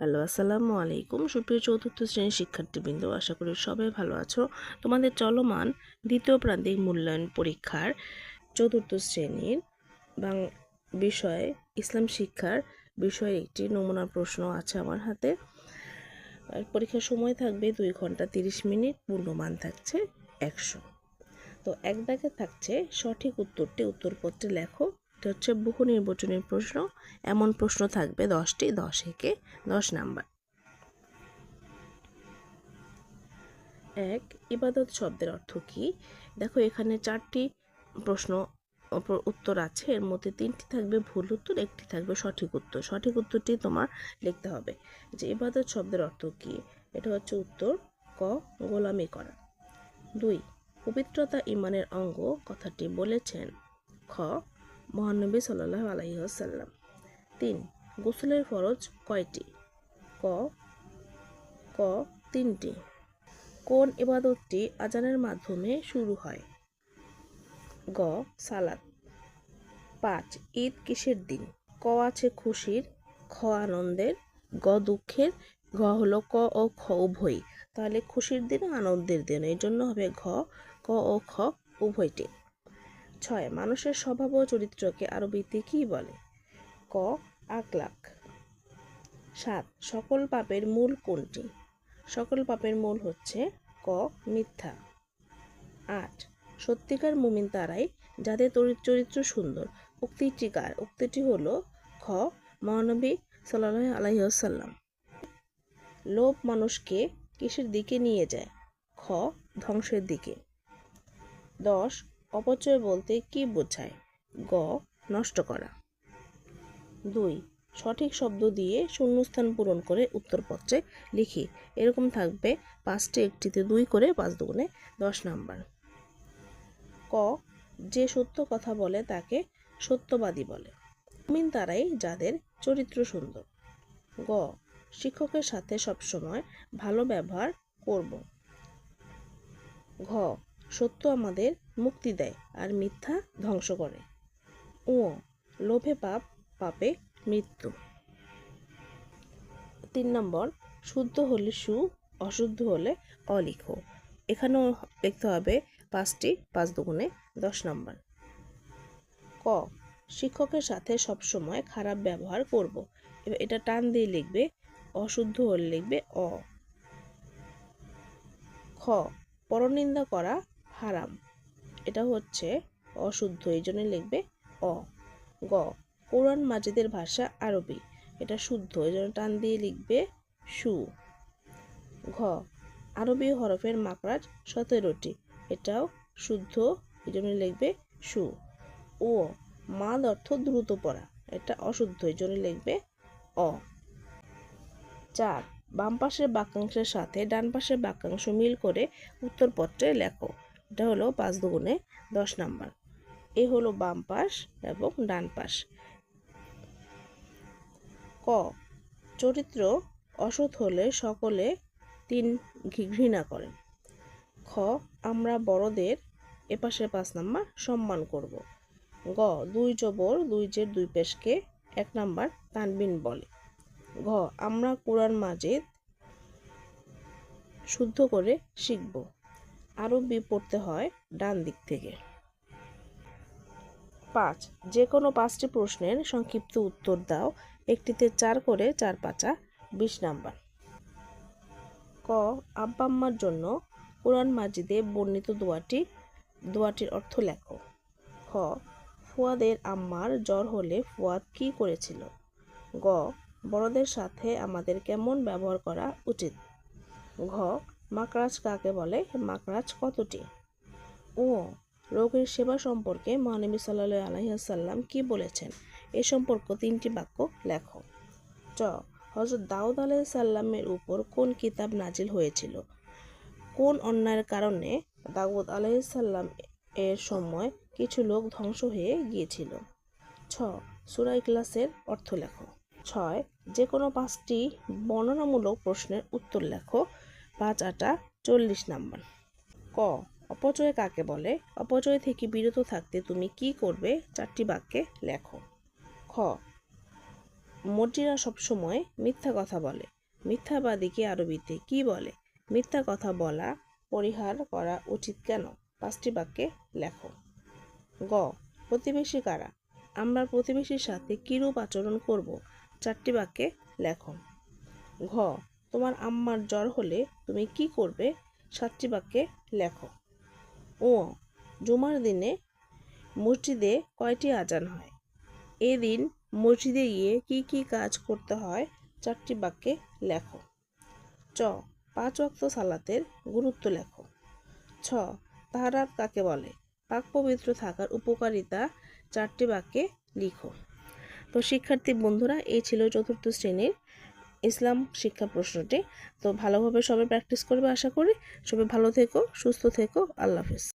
Hello, আসসালামু আলাইকুম। সুপ্রিয় চতুর্থ শ্রেণির শিক্ষার্থীবৃন্দ, আশা করি সবাই ভালো আছো। তোমাদের চলমান দ্বিতীয় প্রান্তিক মূল্যায়ন পরীক্ষার চতুর্থ শ্রেণির বাং বিষয়ে, ইসলাম শিক্ষার বিষয়ে একটি নমুনা প্রশ্ন আছে আমার হাতে। পরীক্ষার সময় থাকবে দুই ঘণ্টা তিরিশ মিনিট, পূর্ণমান থাকছে একশো। তো এক দাগে থাকছে সঠিক উত্তরটি, উত্তরপত্রে লেখো। এটা হচ্ছে বহু নির্বাচনের প্রশ্ন, এমন প্রশ্ন থাকবে দশটি, দশ একে দশ নাম্বার। এক, ইবাদত শব্দের অর্থ কি? দেখো এখানে চারটি প্রশ্ন উত্তর আছে, এর মধ্যে তিনটি থাকবে ভুল উত্তর, একটি থাকবে সঠিক উত্তর। সঠিক উত্তরটি তোমার লিখতে হবে যে ইবাদত শব্দের অর্থ কি? এটা হচ্ছে উত্তর ক, গোলামি করা। দুই, পবিত্রতা ইমানের অঙ্গ কথাটি বলেছেন। খ মহানবী সাল্লাহ আলাইসাল্লাম তিন, গোসলের ফরজ কয়টি? ক ক, তিনটি। কোন ইবাদতটি আজানের মাধ্যমে শুরু হয়? গ, সালাত। পাঁচ, ঈদ কিসের দিন? ক আছে খুশির, খ আনন্দের, গ দুঃখের, ঘ হলো ক ও খ উভয় তাহলে খুশির দিন আনন্দের দিন এই জন্য হবে ঘ, ক ও খ উভয়টি। ছয়, মানুষের স্বভাব ও চরিত্রকে আরবিতে কী বলে? ক আকলাক সাত, সকল পাপের মূল কোনটি? সকল পাপের মূল হচ্ছে ক, মিথ্যা। আট, সত্যিকার মুমিন তারাই যাদের তরি- চরিত্র সুন্দর। উক্তিটি কার? উক্তিটি হলো খ, মহানবী সাল্লাহ আলাইসাল্লাম লোভ মানুষকে কিসের দিকে নিয়ে যায়? খ, ধ্বংসের দিকে। দশ অপচয় বলতে কি বোঝায়? গ. নষ্ট করা। দুই. সঠিক শব্দ দিয়ে শূন্যস্থান পূরণ করে উত্তরপত্রে লিখি। এরকম থাকবে পাঁচটি একটিতে দুই করে পাঁচ দুগুণে দশ নাম্বার। ক. যে সত্য কথা বলে তাকে সত্যবাদী বলে। মিন তারাই যাদের চরিত্র সুন্দর। গ. শিক্ষকের সাথে সবসময় ভালো ব্যবহার করব। ঘ. সত্য আমাদের মুক্তি দেয় আর মিথ্যা ধ্বংস করে। ও লোভে পাপ, পাপে মৃত্যু। তিন নম্বর, শুদ্ধ হলে সু, অশুদ্ধ হলে অলিখ। এখানেও লিখতে হবে পাঁচটি, পাঁচ দুগুণে দশ নম্বর। ক, শিক্ষকের সাথে সবসময় খারাপ ব্যবহার করব। এবার এটা টান দিয়ে লিখবে, অশুদ্ধ হলে লিখবে অ। খ, পরনিন্দা করা হারাম। এটা হচ্ছে অশুদ্ধ, এই জন্য লিখবে অ। গ, কোরআন মাজিদের ভাষা আরবি, এটা শুদ্ধ, এই জন্য টান দিয়ে লিখবে সু। ঘ, আরবি হরফের মাকরাজ সতেরোটি, এটাও শুদ্ধ, এই জন্য লিখবে সু। ও মাদ অর্থ দ্রুত পড়া, এটা অশুদ্ধ, এই জন্য লিখবে অ। চার, বাম পাশের বাক্যাংশের সাথে ডান পাশের বাক্যাংশ মিল করে উত্তরপত্রে লেখো। এটা হলো পাঁচ দুগুণে দশ নাম্বার। এ হলো বাম পাশ এবং ডান পাশ। ক, চরিত্র অসৎ হলে সকলে তিন ঘৃণা করেন খ, আমরা বড়দের এপাশে পাঁচ নাম্বার সম্মান করব। গ, দুই জবর দুই জের দুই পেশকে এক নাম্বার তানবিন বলে। ঘ, আমরা কোরআন মাজিদ শুদ্ধ করে শিখব। আরবি পড়তে হয় ডান দিক থেকে। পাঁচ যে কোনো পাঁচটি প্রশ্নের সংক্ষিপ্ত উত্তর দাও। একটিতে চার করে চার পাঁচা, বিশ নাম্বার। ক, আব্বা আম্মার জন্য কোরআন মাজিদে বর্ণিত দোয়াটি, দোয়াটির অর্থ লেখো। খ, ফুয়াদের আম্মার জ্বর হলে ফুয়াদ কী করেছিল? গ, বড়দের সাথে আমাদের কেমন ব্যবহার করা উচিত? ঘ মাকড়াজ কাকে বলে? মাকরাজ কতটি? ও, রোগের সেবা সম্পর্কে মহানবী সাল্লাহ আলহিহাসাল্লাম কি বলেছেন? এ সম্পর্ক তিনটি বাক্য লেখো। চ হজরত দাউদ আলাইসাল্লামের উপর কোন কিতাব নাজিল হয়েছিল? কোন অন্যায়ের কারণে দাউদ আলাইসাল্লাম এর সময় কিছু লোক ধ্বংস হয়ে গিয়েছিল? ছ সুরাই ক্লাসের অর্থ লেখো। ছয় যে কোনো পাঁচটি বর্ণনামূলক প্রশ্নের উত্তর লেখো। পাঁচ আটা চল্লিশ নাম্বার। ক, অপচয় কাকে বলে? অপচয় থেকে বিরত থাকতে তুমি কি করবে? চারটি বাক্যে লেখো। খ মর্জিরা সবসময় মিথ্যা কথা বলে। মিথ্যাবাদীকে আরবিতে কি বলে? মিথ্যা কথা বলা, পরিহার করা উচিত কেন? পাঁচটি বাক্যে লেখো। গ, প্রতিবেশী কারা? আমরা প্রতিবেশীর সাথে কীরূপ আচরণ করব? চারটি বাক্যে লেখো। ঘ তোমার আম্মার জ্বর হলে তুমি কি করবে? সাতটি বাক্যে লেখো। ও, জুমার দিনে মসজিদে কয়টি আজান হয়? এদিন মসজিদে গিয়ে কি কি কাজ করতে হয়? চারটি বাক্যে লেখো। চ, পাঁচ ওয়াক্ত সালাতের গুরুত্ব লেখো। ছ, তাহারাত কাকে বলে? পাক পবিত্র থাকার উপকারিতা চারটি বাক্যে লিখো। তো শিক্ষার্থী বন্ধুরা, এই ছিল চতুর্থ শ্রেণির ইসলাম শিক্ষা প্রশ্নটি। তো ভালোভাবে সবাই প্র্যাকটিস করবে আশা করি। সবাই ভালো থেকো, সুস্থ থেকো। আল্লাহ হাফেজ।